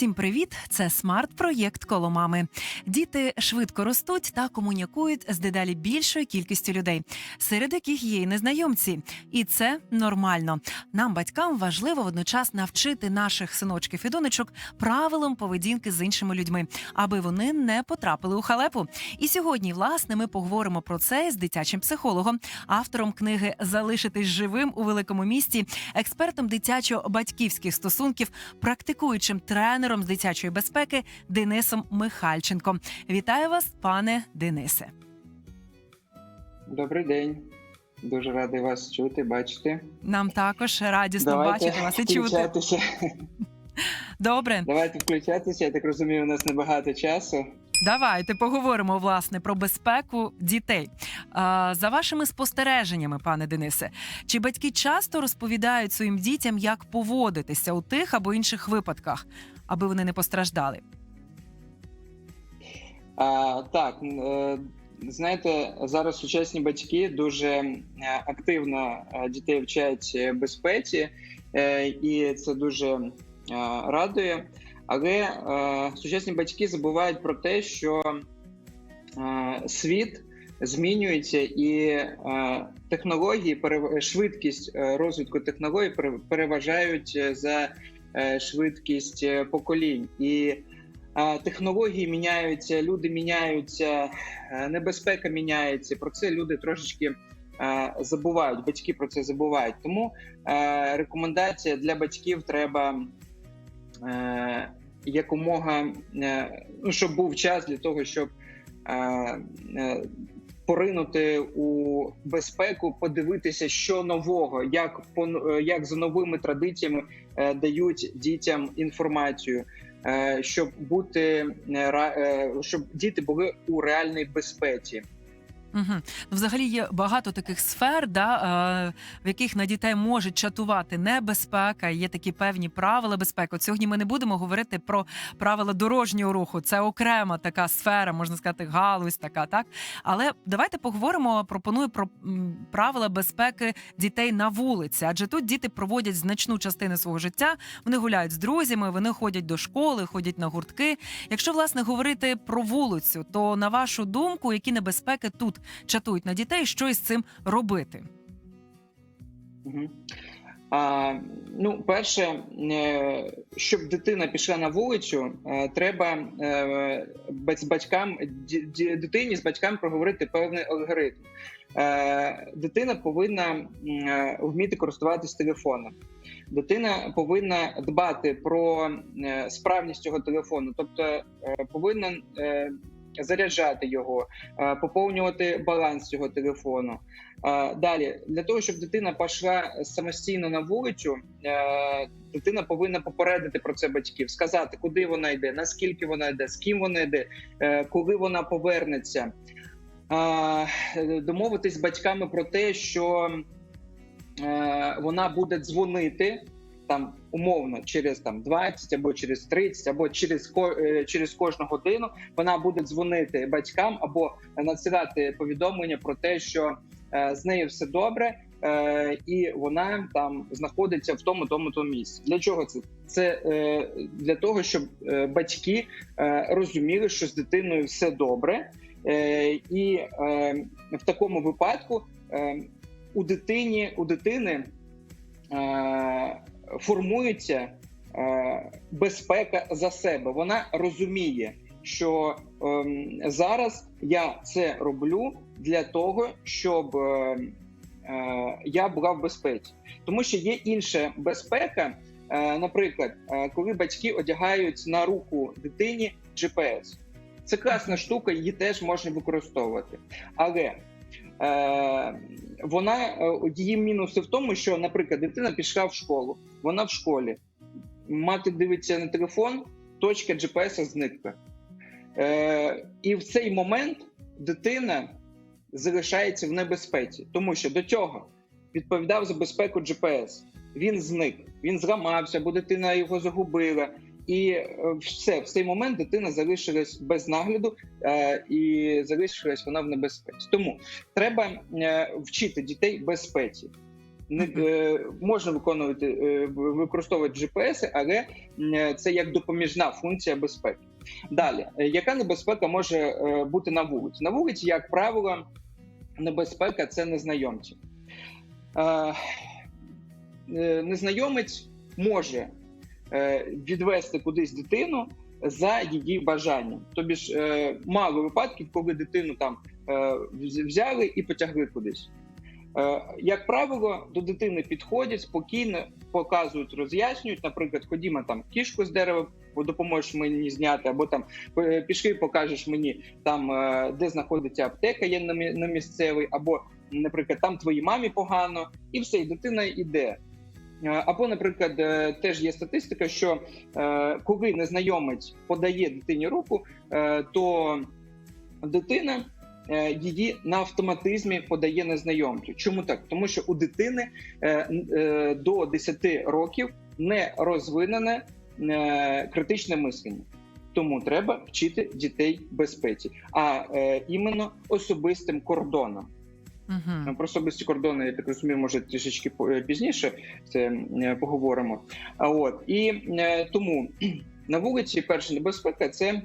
Всім привіт! Це смарт-проєкт коло мами. Діти швидко ростуть та комунікують з дедалі більшою кількістю людей, серед яких є й незнайомці, і це нормально. Нам, батькам, важливо водночас навчити наших синочків і донечок правилам поведінки з іншими людьми, аби вони не потрапили у халепу. І сьогодні, власне, ми поговоримо про це з дитячим психологом, автором книги Залишитись живим у великому місті, експертом дитячо-батьківських стосунків, практикуючим тренером з дитячої безпеки Денисом Михальченком. Вітаю вас, пане Денисе. Добрий день. Дуже радий вас чути, бачити. Нам також радісно Давайте бачити вас і чути. Добре, Давайте включатися. Я так розумію, у нас небагато часу. давайте поговоримо власне про безпеку дітей. А, за вашими спостереженнями, пане Денисе, чи батьки часто розповідають своїм дітям, як поводитися у тих або інших випадках, аби вони не постраждали? А, так, е, знаєте, зараз сучасні батьки дуже е, активно е, дітей вчать безпеці, і це дуже радує. Але сучасні батьки забувають про те, що світ змінюється, і е, технології, швидкість розвитку технологій пере- переважають за швидкість е, поколінь. І е, технології міняються, люди міняються, е, небезпека міняється. Про це люди трошечки е, забувають. Батьки про це забувають. Тому е, рекомендація для батьків треба. е, Якомога е, ну, щоб був час для того, щоб е, е, поринути у безпеку, подивитися, що нового, як е, як за новими традиціями е, дають дітям інформацію, е, щоб бути е, е, щоб діти були у реальній безпеці. Угу. Взагалі є багато таких сфер, да, е, в яких на дітей можуть чатувати небезпека. Є такі певні правила безпеки. От сьогодні ми не будемо говорити про правила дорожнього руху. Це окрема така сфера, можна сказати, галузь така, так. Але давайте поговоримо. Пропоную про правила безпеки дітей на вулиці. Адже тут діти проводять значну частину свого життя. Вони гуляють з друзями, вони ходять до школи, ходять на гуртки. Якщо власне говорити про вулицю, то на вашу думку, які небезпеки тут чатують на дітей, що із цим робити? Мгм. А, ну, перше, е, щоб дитина пішла на вулицю, е, треба е, з батькам дитині з батьками проговорити певний алгоритм. Дитина повинна вміти користуватись телефоном. Дитина повинна дбати про справність цього телефону, тобто повинна заряджати його, е, поповнювати баланс цього телефону. Е, Далі, для того, щоб дитина пішла самостійно на вулицю, е, дитина повинна попередити про це батьків, сказати, куди вона йде, наскільки вона йде, з ким вона йде, коли вона повернеться. Домовитись з батьками про те, що вона буде дзвонити там умовно через там 20 або через 30, або через е, через кожну годину. Вона буде дзвонити батькам або надсилати повідомлення про те, що е, з нею все добре, е, і вона там знаходиться в тому, тому, тому місці. Для чого це? Це е, для того, щоб е, батьки е, розуміли, що з дитиною все добре, е, і е, в такому випадку е, у дитині у дитини е, формується е, безпека за себе. Вона розуміє, що ем, зараз я це роблю для того, щоб е, е, я була в безпеці, тому що є інша безпека. Наприклад, коли батьки одягають на руку дитині GPS. Це класна штука, її теж можна використовувати. Але вона е, її мінуси в тому, що, наприклад, дитина пішла в школу, вона в школі, мати дивиться на телефон, точка GPS зникла. Е, і в цей момент дитина залишається в небезпеці, тому що до цього відповідав за безпеку GPS. Він зник, він зламався, або дитина його загубила. І е, все в цей момент дитина залишилась без нагляду е, і залишилась вона в небезпеці. Тому треба е, вчити дітей безпеці. Не можна виконувати використовувати GPS, але це як допоміжна функція безпеки. Далі, яка небезпека може бути на вулиці? На вулиці, як правило, небезпека це незнайомці. Незнайомець може відвести кудись дитину за її бажанням. Тобі ж е, мало випадків, коли дитину там е, взяли і потягли кудись. Е, Як правило, до дитини підходять спокійно, показують, роз'яснюють. Наприклад, ходімо там кішку з дерева, допоможеш мені зняти, або там е, пішки покажеш мені там, е, де знаходиться аптека, є на місцевий, або, наприклад, там твоїй мамі погано, і все, і дитина йде. Е, Або, наприклад, е, теж є статистика, що е, коли незнайомець подає дитині руку, то дитина її на автоматизмі подає незнайомцю. Чому так? Тому що у дитини до 10 років не розвинене критичне мислення. Тому треба вчити дітей безпеці, а е, іменно особистим кордонам. Угу. Про особисті кордони, я так розумію, може трішечки е, пізніше це е, поговоримо. А от і е, тому на вулиці перша небезпека це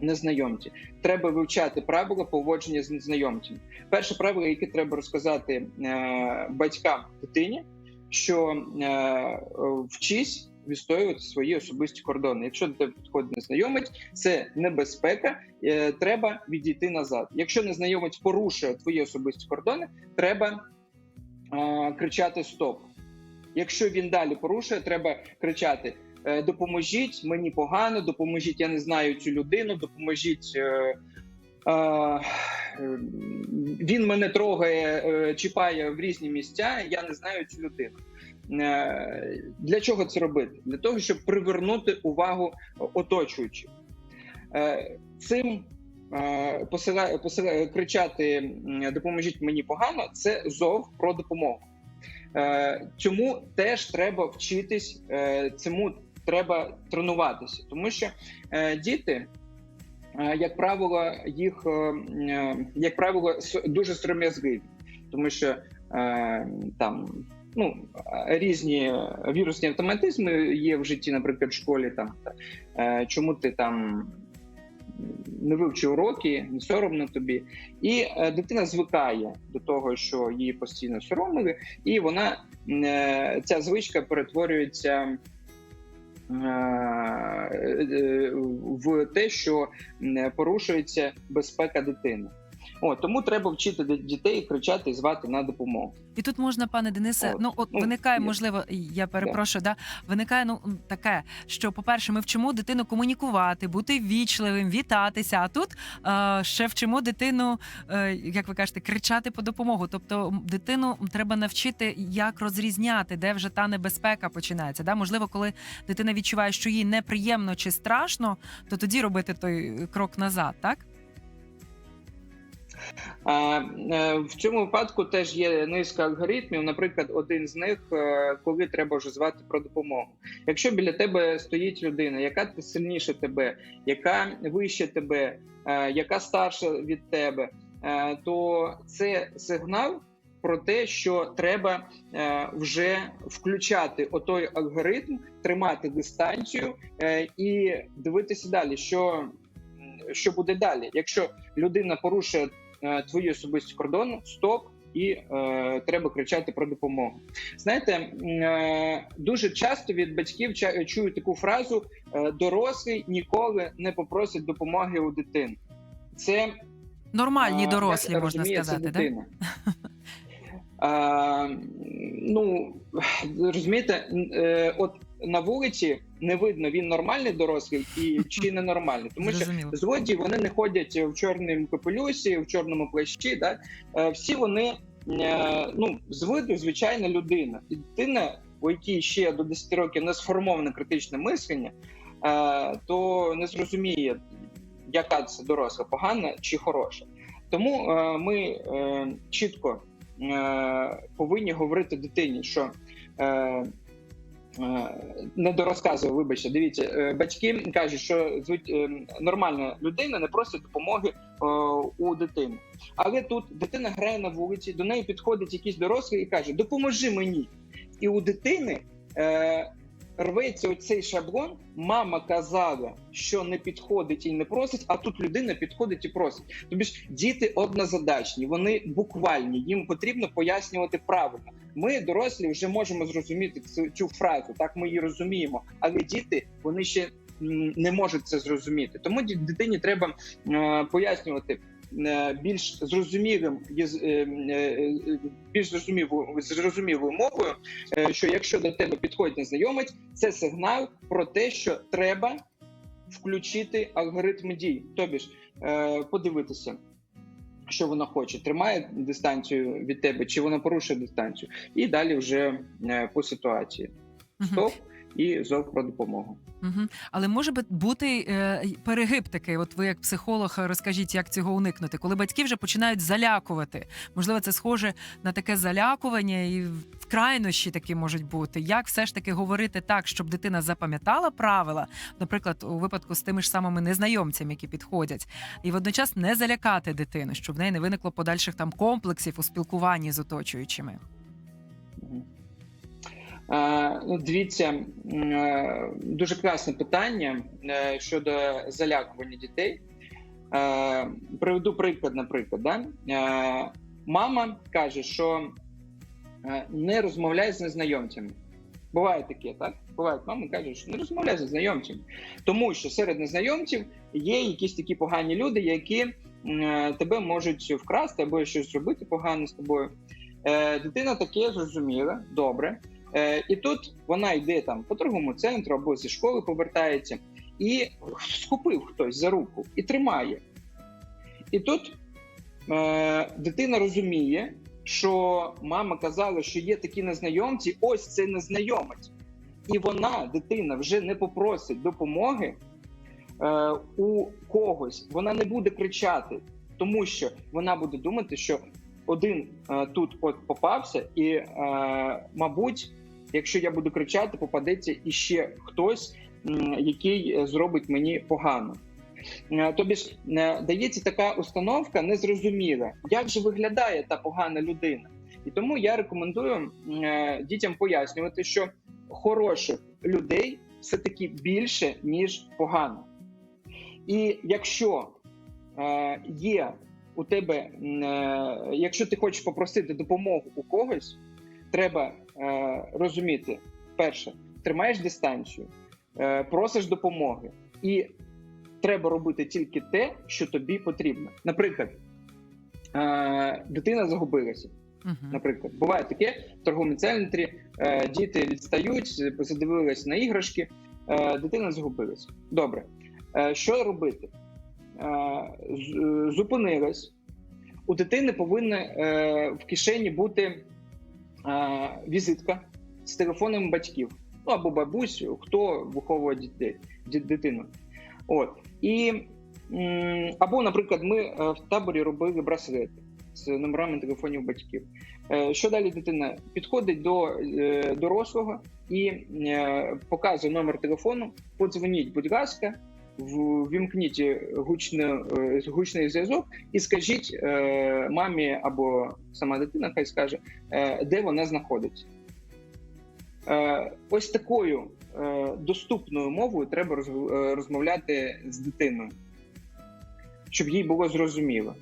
незнайомці. Треба вивчати правила поводження з незнайомцями. Перше правило, яке треба розказати е, батькам дитині, що е, вчись відстоювати свої особисті кордони. Якщо до тебе підходить незнайомець, це небезпека. е, Треба відійти назад. Якщо незнайомець порушує твої особисті кордони, треба е, кричати Стоп. Якщо він далі порушує, треба кричати: е, Допоможіть, мені погано, допоможіть, я не знаю цю людину, допоможіть. е, е, він мене трогає, е, чіпає в різні місця. Я не знаю цю людину. Е, Для чого це робити? Для того, щоб привернути увагу оточуючих. Е, Цим е, посила, посила, кричати допоможіть мені погано, це зов про допомогу. Цьому теж треба вчитись, цьому треба тренуватися, тому що діти. Як правило, їх як правило дуже сором'язливі, тому що там ну різні вірусні автоматизми є в житті, наприклад, в школі. Там е, чому ти там не вивчив уроки, не соромно тобі, і е, дитина звикає до того, що її постійно соромили, і вона е, ця звичка перетворюється. е, е, В те, що порушується безпека дитини, О, тому треба вчити дітей кричати і звати на допомогу. І тут можна, пане Денисе, От, ну от ну, виникає, є. можливо, я перепрошую, да. виникає ну таке, що, по-перше, ми вчимо дитину комунікувати, бути вічливим, вітатися. А тут е, ще вчимо дитину, е, як ви кажете, кричати по допомогу. Тобто дитину треба навчити, як розрізняти, де вже та небезпека починається. Да? Можливо, коли дитина відчуває, що їй неприємно чи страшно, то тоді робити той крок назад, так? Е, в цьому випадку теж є низка алгоритмів. Наприклад, один з них, е, коли треба вже звати про допомогу. Якщо біля тебе стоїть людина, яка сильніше тебе, яка вище тебе, е, яка старша від тебе, то це сигнал. Про те, що треба е, вже включати отой алгоритм, тримати дистанцію е, і дивитися далі, що, що буде далі. Якщо людина порушує твої особисті кордони, стоп, і е, треба кричати про допомогу. Знаєте, е, дуже часто від батьків чую таку фразу: е, дорослий ніколи не попросить допомоги у дитини. Це Нормальні а, дорослі, як можна розуміє це сказати, да? дитина. А, ну розумієте, е, от на вулиці не видно, він нормальний дорослий і чи ненормальний, тому що злодії вони не ходять в чорному капелюсі, в чорному плащі. Да? Е, Всі вони е, ну, з виду звичайна людина. І дитина, у якій ще до 10 років не сформоване критичне мислення, е, то не зрозуміє, яка це доросла, погана чи хороша. Тому ми чітко повинні говорити дитині, що не дорозказував, вибачте, дивіться, е, батьки кажуть, що е, нормальна людина не просить допомоги е, у дитини. Але тут дитина грає на вулиці, до неї підходить якийсь дорослий і каже: Допоможи мені. І у дитини е, рветься оцей шаблон. Мама казала, що не підходить і не просить, а тут людина підходить і просить. Тобі ж діти однозадачні, вони буквальні, їм потрібно пояснювати правильно. Ми, дорослі, вже можемо зрозуміти цю, цю фразу, так ми її розуміємо. Але діти вони ще не можуть це зрозуміти. Тому дитині треба е, пояснювати більш зрозумілим е, е, е, більш зрозумілою зрозумілою мовою, е, що якщо до тебе підходить незнайомець, це сигнал про те, що треба включити алгоритм дій, тобі ж е, подивитися. Що вона хоче, тримає дистанцію від тебе, чи вона порушує дистанцію, і далі вже е, по ситуації. Стоп і зов про допомогу. Мгм. Але може бути е, перегиб такий. От ви як психолог розкажіть, як цього уникнути, коли батьки вже починають залякувати. Можливо, це схоже на таке залякування, і в крайнощі такі можуть бути. Як все ж таки говорити так, щоб дитина запам'ятала правила, наприклад, у випадку з тими ж самими незнайомцями, які підходять, і водночас не залякати дитину, щоб в неї не виникло подальших там комплексів у спілкуванні з оточуючими. Е, Ну, дивіться, е, дуже класне питання е, щодо залякування дітей. Приведу приклад, наприклад. Да? Мама каже, що не розмовляй з незнайомцями. Буває таке, так? Бувають мами кажуть, що не розмовляй з незнайомцями. Тому що серед незнайомців є якісь такі погані люди, які тебе можуть вкрасти або щось зробити погано з тобою. Дитина таке зрозуміла, добре. Е, і тут вона йде там по торговому центру або зі школи повертається, і схопив хтось за руку і тримає. І тут е, дитина розуміє, що мама казала, що є такі незнайомці, ось це незнайомець. І вона, дитина, вже не попросить допомоги е, у когось. Вона не буде кричати, тому що вона буде думати, що один е, тут от попався, і, е, мабуть, якщо я буду кричати, попадеться іще хтось, який е, зробить мені погано. Е, Тобі ж е, дається така установка незрозуміла, як же виглядає та погана людина. І тому я рекомендую дітям пояснювати, що хороших людей все-таки більше, ніж погано. І якщо є у тебе, якщо ти хочеш попросити допомогу у когось, треба розуміти: перше, тримаєш дистанцію, е, просиш допомоги, і треба робити тільки те, що тобі потрібно. Наприклад, е, дитина загубилася. Наприклад, буває таке в торговому центрі, е, діти відстають, задивились на іграшки, е, дитина загубилась. Добре, е, що робити? Е, зупинилась. У дитини повинна е, в кишені бути е, візитка з телефоном батьків, ну або бабусь, хто виховує дітей, ді- дитину. От. І, або, наприклад, ми е, в таборі робили браслети з номерами телефонів батьків. Е, Що далі дитина підходить до е, дорослого і показує номер телефону. Подзвоніть, будь ласка, ввімкніть гучно, е, гучний зв'язок і скажіть е, мамі або сама дитина, хай скаже, е, де вона знаходиться. Е, Ось такою е, доступною мовою треба е, розмовляти з дитиною, щоб їй було зрозуміло.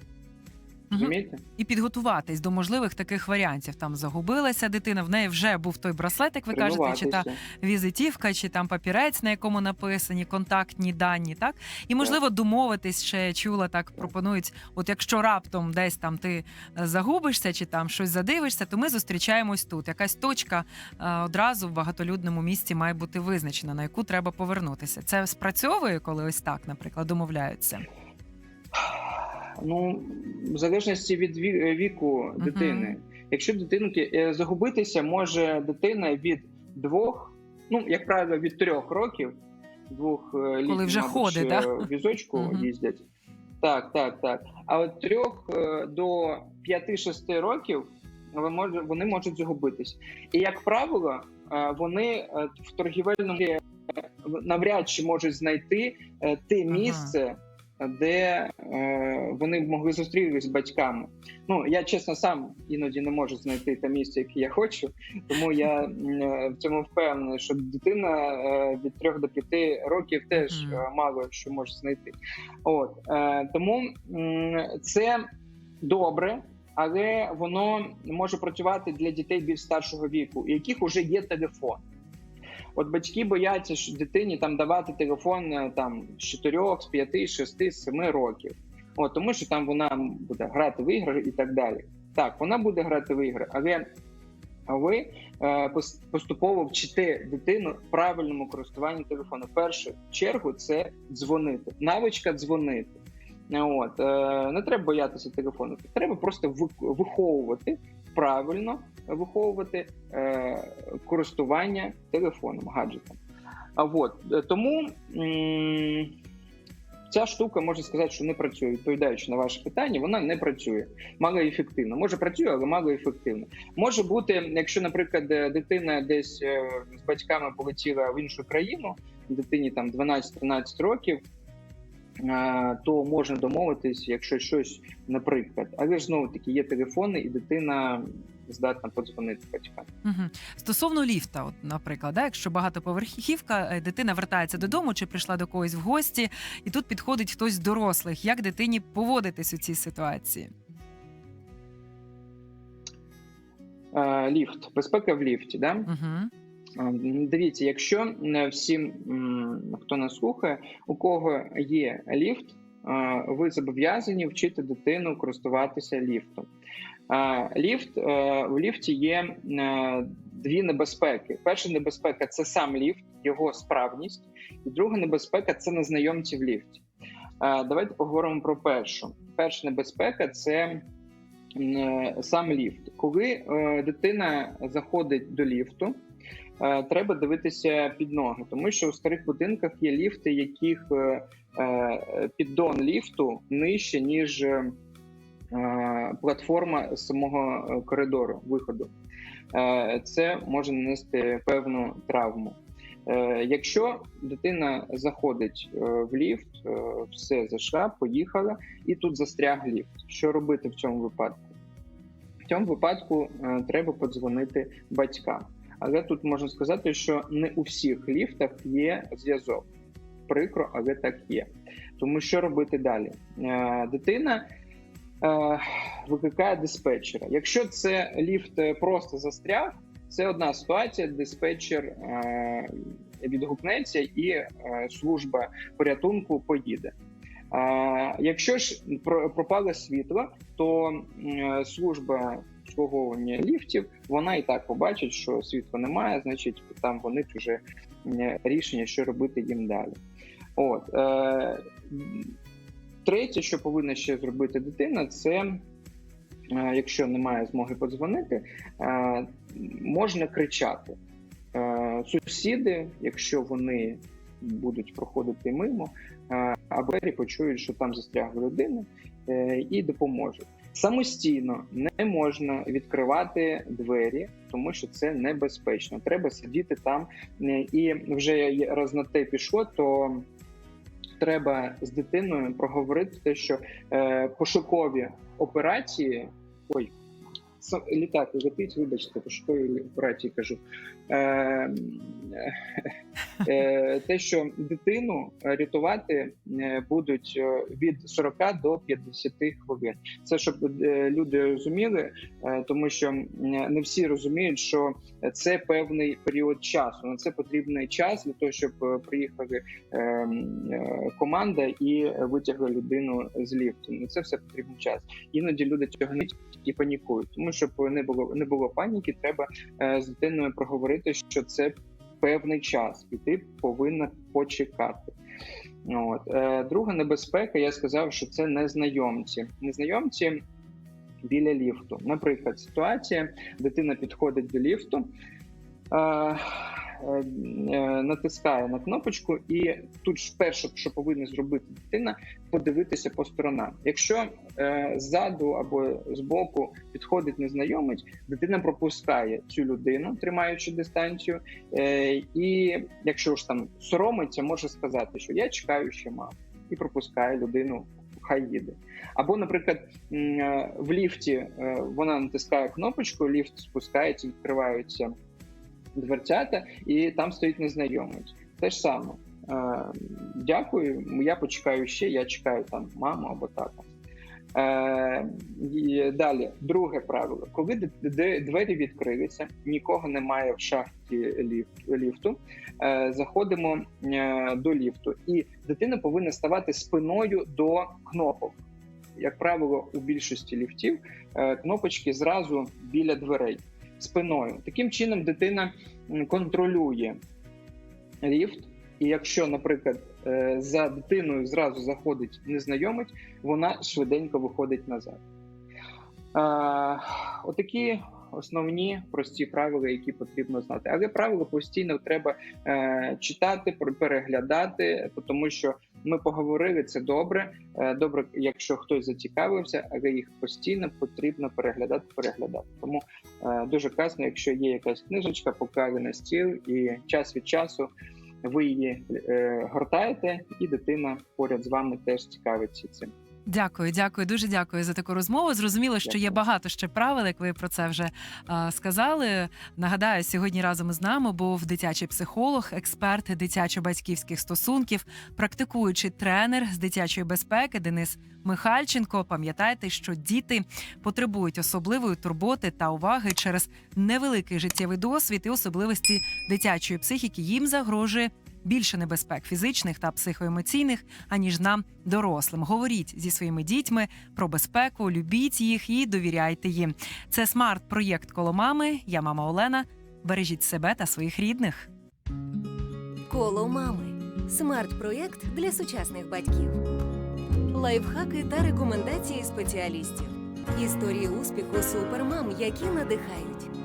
Розумієте? і підготуватись до можливих таких варіантів. Там загубилася дитина, в неї вже був той браслет, як ви кажете, чи та візитівка, чи там папірець, на якому написані контактні дані, так і можливо домовитись ще чула так. Пропонують, от якщо раптом десь там ти е, загубишся, чи там щось задивишся, то ми зустрічаємось тут. Якась точка е, одразу в багатолюдному місці має бути визначена, на яку треба повернутися. Це спрацьовує, коли ось так, наприклад, домовляються. Ну, в залежності від ві- віку дитини. Якщо дитинки е, загубитися може дитина від двох, ну як правило, від трьох років, двох е, літніх, вже ходить, в візочку Мгм. їздять. Так, так, так. А от трьох е, до 5-6 років вони можуть загубитись. І як правило, е, вони е, в торгівельному е, навряд чи можуть знайти е, те Ага. Де е, вони могли зустрітися з батьками. Ну я чесно сам іноді не можу знайти те місце, яке я хочу, тому я е, в цьому впевнений, що дитина е, від 3 до 5 років теж е, мало що може знайти. От е, тому м, це добре. Але воно може працювати для дітей більш старшого віку, у яких вже є телефон. От батьки бояться, що дитині там давати телефон е, там з 4, з 5, 6, 7 років. От, тому що там вона буде грати в ігри і так далі. Так, вона буде грати в ігри, але ви е, поступово вчите дитину правильному користуванню телефону. В першу чергу це дзвонити. Навичка дзвонити. От, е, не треба боятися телефону. Треба просто виховувати правильно виховувати е, користування телефоном, гаджетом. А от е, тому м, ця штука можна сказати, що не працює. Відповідаючи на ваше питання, вона не працює малоефективно. Може працює, але малоефективно. Може бути, якщо, наприклад, е, дитина десь е, з батьками полетіла в іншу країну, дитині там 12-13 років. То можна домовитись, якщо щось, наприклад, але ж знову таки є телефони, і дитина здатна подзвонити батькам. Угу. Стосовно ліфта, от, наприклад, да, якщо багатоповерхівка, е, дитина вертається додому чи прийшла до когось в гості, і тут підходить хтось з дорослих. Як дитині поводитись у цій ситуації? Е, Ліфт, безпека в ліфті. Да? Угу. Дивіться, якщо всім, хто нас слухає, у кого є ліфт, ви зобов'язані вчити дитину користуватися ліфтом. Ліфт е, в ліфті є е, дві небезпеки. Перша небезпека це сам ліфт, його справність, і друга небезпека це незнайомці в ліфті. Давайте поговоримо про першу. Перша небезпека це е, сам ліфт. Коли дитина заходить до ліфту, треба дивитися під ноги, тому що у старих будинках є ліфти, яких е, е, піддон ліфту нижче, ніж е, платформа самого е, коридору виходу. Е, Це може нанести певну травму. Е, Якщо дитина заходить е, в ліфт, е, все зайшла, поїхала, і тут застряг ліфт. Що робити в цьому випадку? В цьому випадку е, треба подзвонити батькам. Але тут можна сказати, що не у всіх ліфтах є зв'язок. Прикро, але так є. Тому що робити далі? Е, Дитина е, викликає диспетчера. Якщо це ліфт е, просто застряг, це одна ситуація. Диспетчер відгукнеться і служба порятунку поїде. Якщо ж про- пропало світло, то служба обслуговування ліфтів вона і так побачить, що світла немає, значить там вони вже рішення, що робити їм далі. От е, третє, що повинна ще зробити дитина, це е, якщо немає змоги подзвонити, е, можна кричати. Е, Сусіди, якщо вони будуть проходити мимо, а двері почують, що там застрягла людина, е, і допоможуть. Самостійно не можна відкривати двері, тому що це небезпечно. Треба сидіти там. Е, І вже раз на те пішло, то треба з дитиною проговорити те, що е, пошукові операції. Ой, літак летить, вибачте, пошукові операції кажу. Е, е, те, що дитину рятувати е, будуть е, від 40 до 50 хвилин. Це щоб е, люди розуміли, тому що не всі розуміють, що це певний період часу. На це потрібний час для того, щоб приїхали е, е, команда і витягли людину з ліфту. На це все потрібен час. Іноді люди не і панікують. Тому щоб не було не було паніки, треба е, з дитиною проговорити, що це певний час, і ти повинна почекати. От. Е, друга небезпека, я сказав, що це незнайомці. Незнайомці біля ліфту. Наприклад, ситуація: дитина підходить до ліфту. Е, натискає на кнопочку, і тут ж перше, що повинна зробити дитина, подивитися по сторонам. Якщо е, ззаду або збоку підходить незнайомець, дитина пропускає цю людину, тримаючи дистанцію. Е, і якщо ж там соромиться, може сказати, що я чекаю ще маму, і пропускає людину. Хай їде. Або, наприклад, е, в ліфті е, вона натискає кнопочку, ліфт спускається, відкриваються дверцята, і там стоїть незнайомець. Те ж саме. Е, Дякую, я почекаю ще, я чекаю там маму або тата. Е, далі, друге правило: коли двері відкриються, нікого немає в шахті ліфт, ліфту. Е, заходимо е, до ліфту, і дитина повинна ставати спиною до кнопок. Як правило, у більшості ліфтів е, кнопочки зразу біля дверей спиною. Таким чином, дитина контролює ліфт. І якщо, наприклад, е, за дитиною зразу заходить незнайомець, вона швиденько виходить назад. Отакі основні прості правила, які потрібно знати. Але правила постійно треба е, читати, переглядати, тому що ми поговорили це добре. Е, Добре, якщо хтось зацікавився, але їх постійно потрібно переглядати, переглядати. Тому дуже класно, якщо є якась книжечка, поклали на стіл, і час від часу ви її е, гортаєте, і дитина поряд з вами теж цікавиться цим. Дякую, дякую, дуже дякую за таку розмову. Зрозуміло, що є багато ще правил, як ви про це вже е, сказали. Нагадаю, сьогодні разом із нами був дитячий психолог, експерт дитячо-батьківських стосунків, практикуючий тренер з дитячої безпеки Денис Михальченко. Пам'ятайте, що діти потребують особливої турботи та уваги через невеликий життєвий досвід і особливості дитячої психіки. Їм загрожує більше небезпек фізичних та психоемоційних, аніж нам, дорослим. Говоріть зі своїми дітьми про безпеку, любіть їх і довіряйте їм. Це смарт-проєкт коло мами. Я мама Олена. Бережіть себе та своїх рідних. Коло мами. Смарт-проєкт для сучасних батьків. Лайфхаки та рекомендації спеціалістів. Історії успіху супермам, які надихають.